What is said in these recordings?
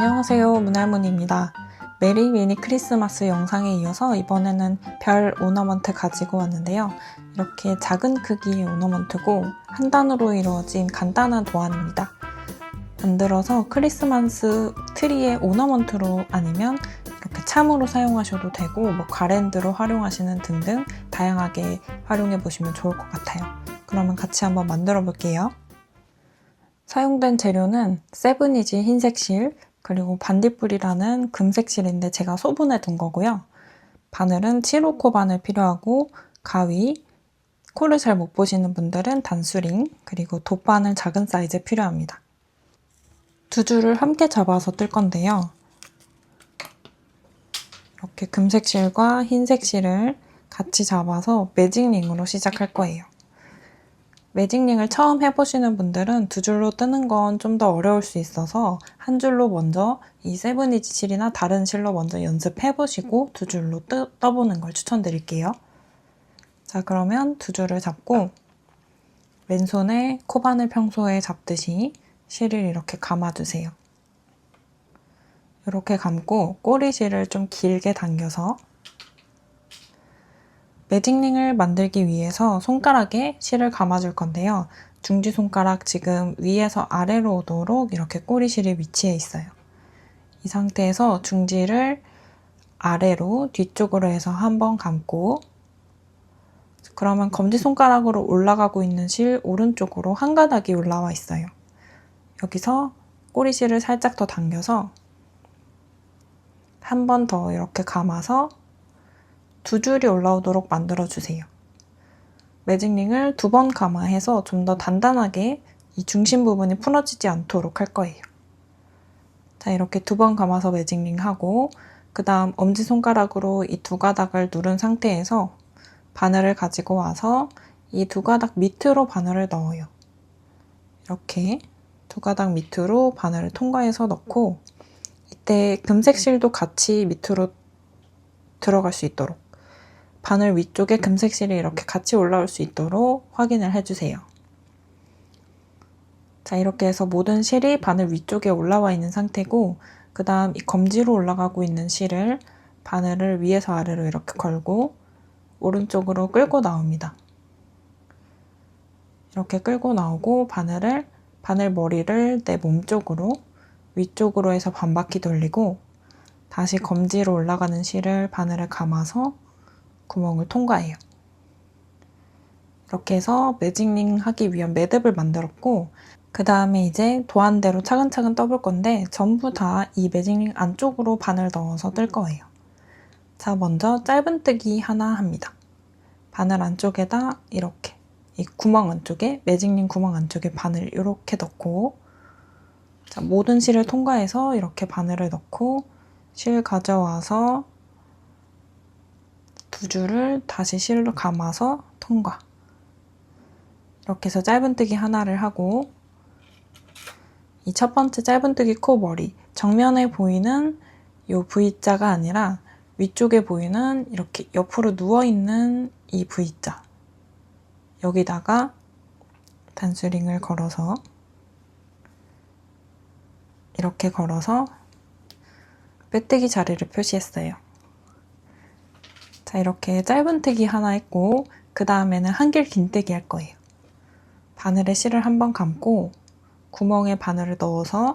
안녕하세요 문할머니입니다. 메리 미니 크리스마스 영상에 이어서 이번에는 별 오너먼트 가지고 왔는데요. 이렇게 작은 크기의 오너먼트고 한 단으로 이루어진 간단한 도안입니다. 만들어서 크리스마스 트리의 오너먼트로 아니면 이렇게 참으로 사용하셔도 되고 뭐 가랜드로 활용하시는 등등 다양하게 활용해 보시면 좋을 것 같아요. 그러면 같이 한번 만들어 볼게요. 사용된 재료는 세븐이지 흰색 실, 그리고 반딧불이라는 금색 실인데 제가 소분해 둔 거고요. 바늘은 7호코 바늘 필요하고 가위, 코를 잘 못 보시는 분들은 단수링, 그리고 돗바늘 작은 사이즈 필요합니다. 두 줄을 함께 잡아서 뜰 건데요. 이렇게 금색 실과 흰색 실을 같이 잡아서 매직링으로 시작할 거예요. 매직링을 처음 해보시는 분들은 두 줄로 뜨는 건 좀 더 어려울 수 있어서 한 줄로 먼저 이 세븐이지 실이나 다른 실로 먼저 연습해보시고 두 줄로 뜨, 떠보는 걸 추천드릴게요. 자, 그러면 두 줄을 잡고 왼손에 코바늘 평소에 잡듯이 실을 이렇게 감아주세요. 이렇게 감고 꼬리실을 좀 길게 당겨서 매직링을 만들기 위해서 손가락에 실을 감아줄 건데요. 중지 손가락 지금 위에서 아래로 오도록 이렇게 꼬리실이 위치해 있어요. 이 상태에서 중지를 아래로 뒤쪽으로 해서 한번 감고 그러면 검지손가락으로 올라가고 있는 실 오른쪽으로 한 가닥이 올라와 있어요. 여기서 꼬리실을 살짝 더 당겨서 한 번 더 이렇게 감아서 두 줄이 올라오도록 만들어주세요. 매직링을 두 번 감아해서 좀 더 단단하게 이 중심 부분이 풀어지지 않도록 할 거예요. 자, 이렇게 두 번 감아서 매직링 하고, 그 다음 엄지손가락으로 이 두 가닥을 누른 상태에서 바늘을 가지고 와서 이 두 가닥 밑으로 바늘을 넣어요. 이렇게 두 가닥 밑으로 바늘을 통과해서 넣고, 이때 금색 실도 같이 밑으로 들어갈 수 있도록 바늘 위쪽에 금색 실이 이렇게 같이 올라올 수 있도록 확인을 해주세요. 자, 이렇게 해서 모든 실이 바늘 위쪽에 올라와 있는 상태고, 그 다음 이 검지로 올라가고 있는 실을 바늘을 위에서 아래로 이렇게 걸고, 오른쪽으로 끌고 나옵니다. 이렇게 끌고 나오고, 바늘을, 바늘 머리를 내 몸 쪽으로, 위쪽으로 해서 반바퀴 돌리고, 다시 검지로 올라가는 실을 바늘을 감아서 구멍을 통과해요. 이렇게 해서 매직링 하기 위한 매듭을 만들었고 그 다음에 이제 도안대로 차근차근 떠볼 건데 전부 다 이 매직링 안쪽으로 바늘 넣어서 뜰 거예요. 자 먼저 짧은뜨기 하나 합니다. 바늘 안쪽에다 이렇게 이 구멍 안쪽에 매직링 구멍 안쪽에 바늘 이렇게 넣고 자, 모든 실을 통과해서 이렇게 바늘을 넣고 실 가져와서 두 줄을 다시 실로 감아서 통과. 이렇게 해서 짧은뜨기 하나를 하고 이 첫 번째 짧은뜨기 코 머리 정면에 보이는 이 V자가 아니라 위쪽에 보이는 이렇게 옆으로 누워있는 이 V자 여기다가 단수링을 걸어서 이렇게 걸어서 빼뜨기 자리를 표시했어요. 자, 이렇게 짧은뜨기 하나 했고, 그 다음에는 한길 긴뜨기 할 거예요. 바늘에 실을 한번 감고, 구멍에 바늘을 넣어서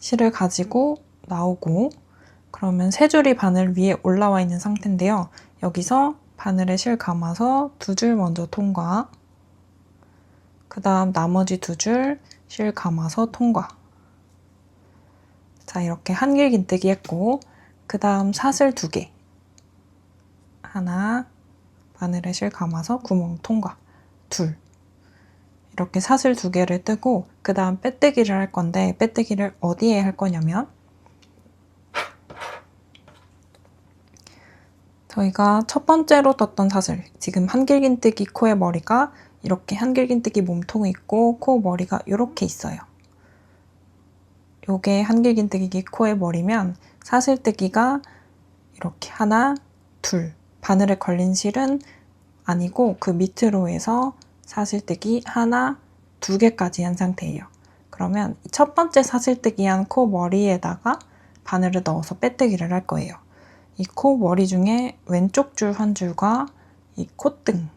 실을 가지고 나오고, 그러면 세 줄이 바늘 위에 올라와 있는 상태인데요. 여기서 바늘에 실 감아서 두 줄 먼저 통과, 그 다음 나머지 두 줄 실 감아서 통과. 자, 이렇게 한길 긴뜨기 했고, 그 다음 사슬 두 개. 하나, 바늘에 실 감아서 구멍 통과. 둘. 이렇게 사슬 두 개를 뜨고, 그 다음 빼뜨기를 할 건데, 빼뜨기를 어디에 할 거냐면, 저희가 첫 번째로 떴던 사슬, 지금 한길긴뜨기 코의 머리가 이렇게 한길긴뜨기 몸통이 있고, 코 머리가 이렇게 있어요. 요게 한길긴뜨기 코의 머리면 사슬뜨기가 이렇게 하나, 둘, 바늘에 걸린 실은 아니고 그 밑으로 해서 사슬뜨기 하나, 두 개까지 한 상태예요. 그러면 첫 번째 사슬뜨기한 코 머리에다가 바늘을 넣어서 빼뜨기를 할 거예요. 이 코 머리 중에 왼쪽 줄 한 줄과 이 콧등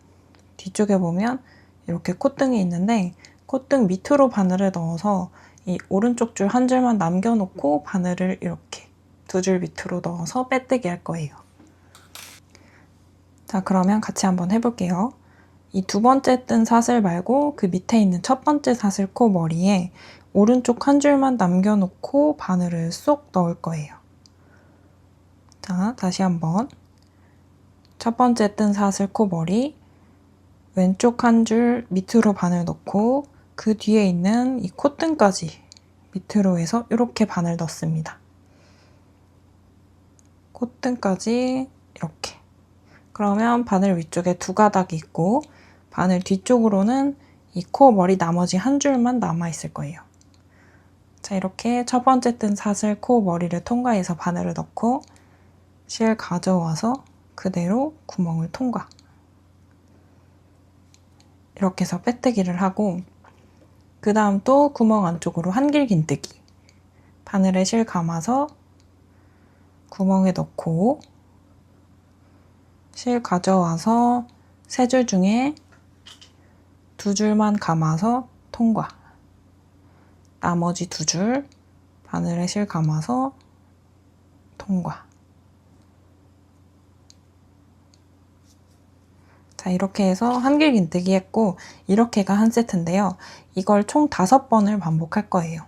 뒤쪽에 보면 이렇게 콧등이 있는데 콧등 밑으로 바늘을 넣어서 이 오른쪽 줄 한 줄만 남겨놓고 바늘을 이렇게 두 줄 밑으로 넣어서 빼뜨기 할 거예요. 자, 그러면 같이 한번 해볼게요. 이 두 번째 뜬 사슬 말고 그 밑에 있는 첫 번째 사슬 코 머리에 오른쪽 한 줄만 남겨놓고 바늘을 쏙 넣을 거예요. 자, 다시 한번. 첫 번째 뜬 사슬 코 머리, 왼쪽 한 줄 밑으로 바늘 넣고 그 뒤에 있는 이 콧등까지 밑으로 해서 이렇게 바늘 넣습니다. 콧등까지 이렇게. 그러면 바늘 위쪽에 두 가닥이 있고 바늘 뒤쪽으로는 이 코 머리 나머지 한 줄만 남아 있을 거예요. 자, 이렇게 첫 번째 뜬 사슬 코 머리를 통과해서 바늘을 넣고 실 가져와서 그대로 구멍을 통과. 이렇게 해서 빼뜨기를 하고 그 다음 또 구멍 안쪽으로 한길 긴뜨기. 바늘에 실 감아서 구멍에 넣고 실 가져와서 세 줄 중에 두 줄만 감아서 통과. 나머지 두 줄 바늘에 실 감아서 통과. 자, 이렇게 해서 한길 긴뜨기 했고, 이렇게가 한 세트인데요. 이걸 총 다섯 번을 반복할 거예요.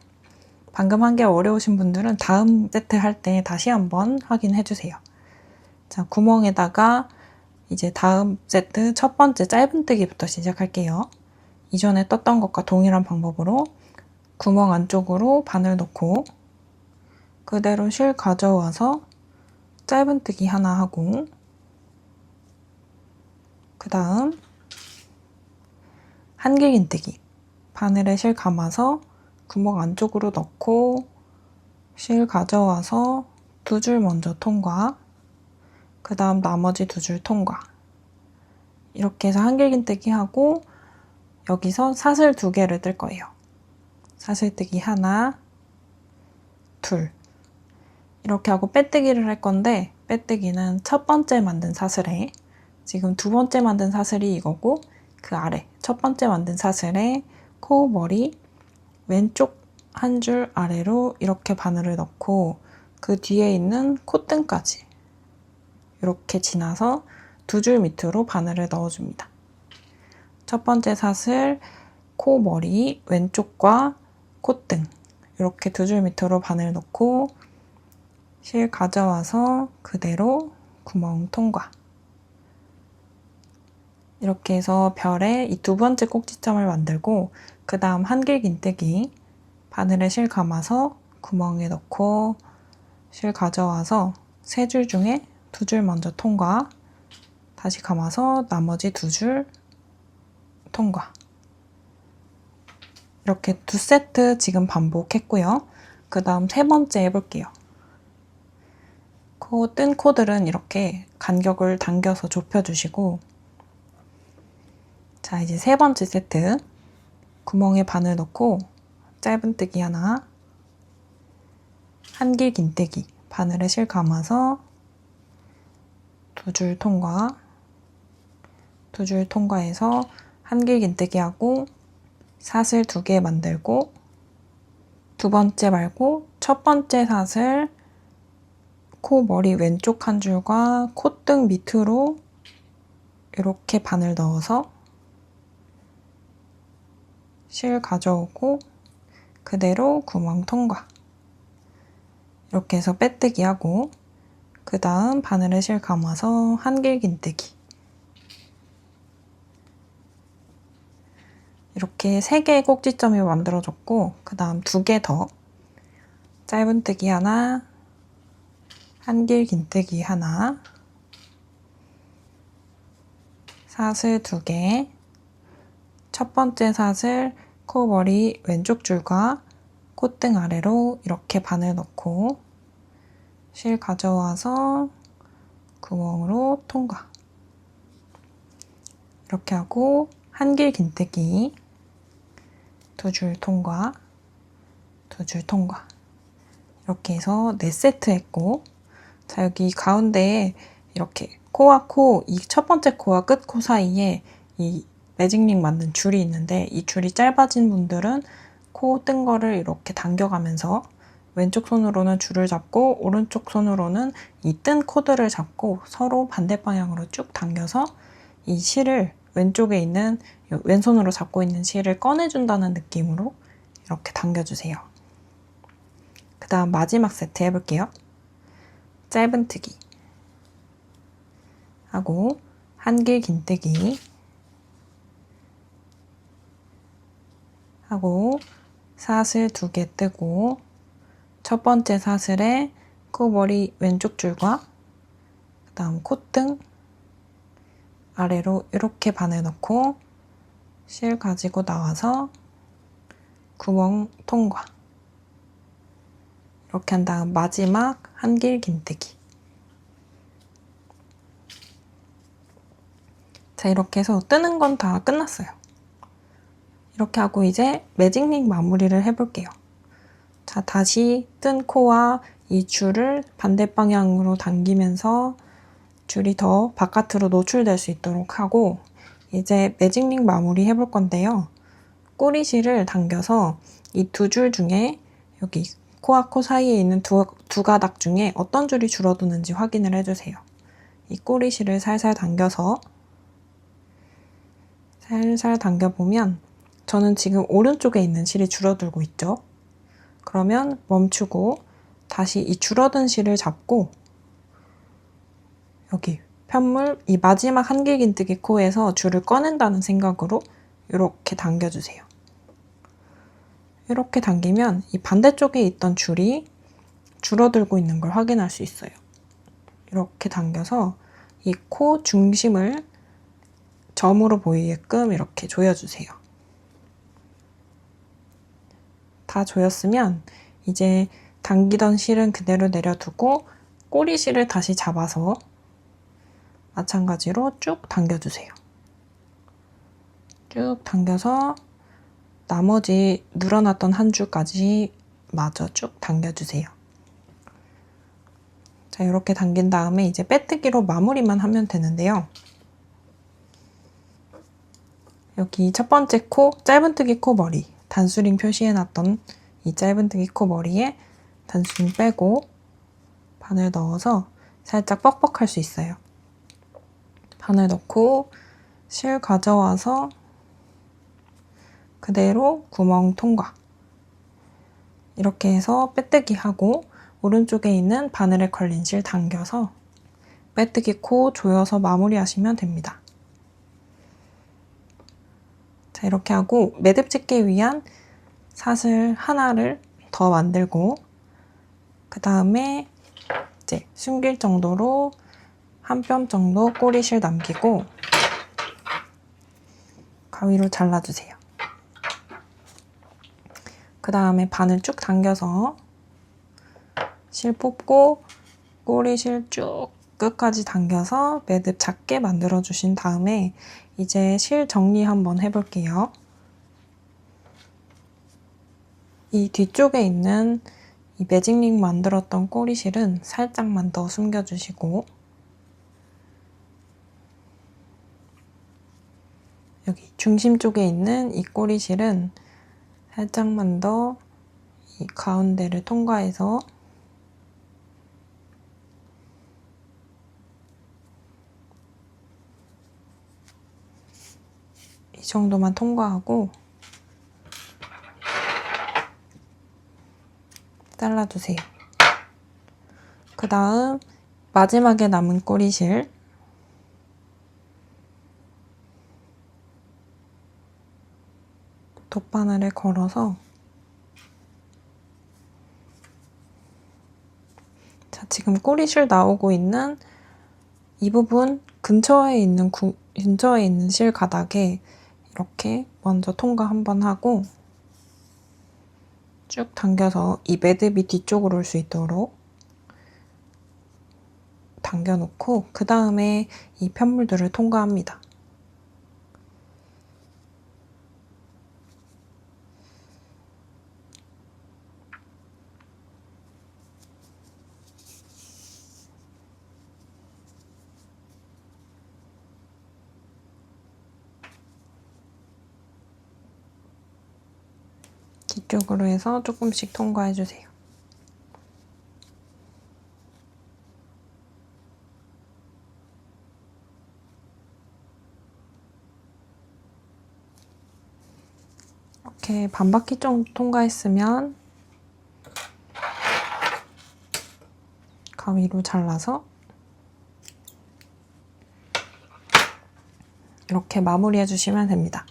방금 한 게 어려우신 분들은 다음 세트 할 때 다시 한번 확인해 주세요. 자, 구멍에다가 이제 다음 세트 첫 번째 짧은뜨기부터 시작할게요. 이전에 떴던 것과 동일한 방법으로 구멍 안쪽으로 바늘 넣고 그대로 실 가져와서 짧은뜨기 하나 하고 그 다음 한길긴뜨기 바늘에 실 감아서 구멍 안쪽으로 넣고 실 가져와서 두 줄 먼저 통과 그 다음 나머지 두 줄 통과. 이렇게 해서 한길긴뜨기 하고 여기서 사슬 두 개를 뜰 거예요. 사슬뜨기 하나 둘. 이렇게 하고 빼뜨기를 할 건데 빼뜨기는 첫 번째 만든 사슬에 지금 두 번째 만든 사슬이 이거고 그 아래 첫 번째 만든 사슬에 코 머리 왼쪽 한 줄 아래로 이렇게 바늘을 넣고 그 뒤에 있는 콧등까지 이렇게 지나서 두 줄 밑으로 바늘을 넣어줍니다. 첫 번째 사슬 코 머리 왼쪽과 콧등 이렇게 두 줄 밑으로 바늘 넣고 실 가져와서 그대로 구멍 통과. 이렇게 해서 별에 이두 번째 꼭지점을 만들고 그 다음 한길 긴뜨기 바늘에 실 감아서 구멍에 넣고 실 가져와서 세 줄 중에 두 줄 먼저 통과 다시 감아서 나머지 두 줄 통과 이렇게 두 세트 지금 반복했고요. 그 다음 세 번째 해볼게요. 코 뜬 코들은 이렇게 간격을 당겨서 좁혀주시고 자, 이제 세 번째 세트. 구멍에 바늘 넣고 짧은뜨기 하나, 한길 긴뜨기, 바늘에 실 감아서 두 줄 통과, 두 줄 통과해서 한길 긴뜨기 하고 사슬 두 개 만들고 두 번째 말고 첫 번째 사슬 코 머리 왼쪽 한 줄과 콧등 밑으로 이렇게 바늘 넣어서 실 가져오고 그대로 구멍 통과. 이렇게 해서 빼뜨기 하고 그 다음 바늘에 실 감아서 한길 긴뜨기. 이렇게 세 개의 꼭지점이 만들어졌고 그 다음 두개더 짧은뜨기 하나 한길 긴뜨기 하나 사슬 두개첫 번째 사슬 코 머리 왼쪽 줄과 콧등 아래로 이렇게 바늘 넣고 실 가져와서 구멍으로 통과. 이렇게 하고 한 길 긴뜨기 두 줄 통과. 두 줄 통과. 이렇게 해서 네 세트 했고, 자, 여기 가운데에 이렇게 코와 코, 이 첫 번째 코와 끝 코 사이에 이 매직링 만든 줄이 있는데 이 줄이 짧아진 분들은 코 뜬 거를 이렇게 당겨가면서 왼쪽 손으로는 줄을 잡고 오른쪽 손으로는 이 뜬 코드를 잡고 서로 반대 방향으로 쭉 당겨서 이 실을 왼쪽에 있는 요 왼손으로 잡고 있는 실을 꺼내준다는 느낌으로 이렇게 당겨주세요. 그 다음 마지막 세트 해볼게요. 짧은뜨기 하고 한길 긴뜨기 하고 사슬 두 개 뜨고 첫 번째 사슬에 코머리 왼쪽 줄과 그 다음 콧등 아래로 이렇게 반을 넣고 실 가지고 나와서 구멍 통과. 이렇게 한 다음 마지막 한길 긴뜨기. 자 이렇게 해서 뜨는 건 다 끝났어요. 이렇게 하고 이제 매직링 마무리를 해볼게요 자 다시 뜬 코와 이 줄을 반대 방향으로 당기면서 줄이 더 바깥으로 노출될 수 있도록 하고 이제 매직링 마무리 해볼 건데요. 꼬리실을 당겨서 이 두 줄 중에 여기 코와 코 사이에 있는 두, 두 가닥 중에 어떤 줄이 줄어드는지 확인을 해주세요. 이 꼬리실을 살살 당겨서 살살 당겨보면 저는 지금 오른쪽에 있는 실이 줄어들고 있죠. 그러면 멈추고 다시 이 줄어든 실을 잡고 여기 편물 이 마지막 한길긴뜨기 코에서 줄을 꺼낸다는 생각으로 이렇게 당겨주세요. 이렇게 당기면 이 반대쪽에 있던 줄이 줄어들고 있는 걸 확인할 수 있어요. 이렇게 당겨서 이 코 중심을 점으로 보이게끔 이렇게 조여주세요. 다 조였으면 이제 당기던 실은 그대로 내려두고 꼬리 실을 다시 잡아서 마찬가지로 쭉 당겨주세요. 쭉 당겨서 나머지 늘어났던 한 줄까지 마저 쭉 당겨주세요. 자, 이렇게 당긴 다음에 이제 빼뜨기로 마무리만 하면 되는데요. 여기 첫 번째 코, 짧은뜨기 코 머리, 단수링 표시해놨던 이 짧은뜨기 코 머리에 단수링 빼고 바늘 넣어서 살짝 뻑뻑할 수 있어요. 바늘 넣고 실 가져와서 그대로 구멍 통과. 이렇게 해서 빼뜨기 하고 오른쪽에 있는 바늘에 걸린 실 당겨서 빼뜨기 코 조여서 마무리하시면 됩니다. 자, 이렇게 하고 매듭 짓기 위한 사슬 하나를 더 만들고 그 다음에 이제 숨길 정도로 한 뼘 정도 꼬리실 남기고 가위로 잘라주세요. 그 다음에 바늘 쭉 당겨서 실 뽑고 꼬리실 쭉 끝까지 당겨서 매듭 작게 만들어 주신 다음에 이제 실 정리 한번 해볼게요. 이 뒤쪽에 있는 이 매직링 만들었던 꼬리실은 살짝만 더 숨겨주시고 여기 중심 쪽에 있는 이 꼬리실은 살짝만 더 이 가운데를 통과해서 이 정도만 통과하고 잘라주세요. 그 다음 마지막에 남은 꼬리실 돗바늘에 걸어서 자 지금 꼬리실 나오고 있는 이 부분 근처에 있는 구, 근처에 있는 실 가닥에 이렇게 먼저 통과 한번 하고 쭉 당겨서 이 매듭이 뒤쪽으로 올 수 있도록 당겨놓고 그 다음에 이 편물들을 통과합니다. 위쪽으로 해서 조금씩 통과해 주세요. 이렇게 반 바퀴 정도 통과했으면 가위로 잘라서 이렇게 마무리해 주시면 됩니다.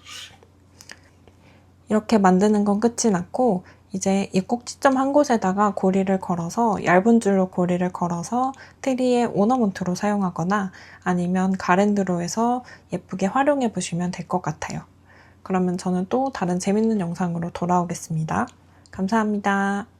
이렇게 만드는 건 끝이 났고 이제 이 꼭지점 한 곳에다가 고리를 걸어서 얇은 줄로 고리를 걸어서 트리에 오너먼트로 사용하거나 아니면 가랜드로 해서 예쁘게 활용해 보시면 될 것 같아요. 그러면 저는 또 다른 재밌는 영상으로 돌아오겠습니다. 감사합니다.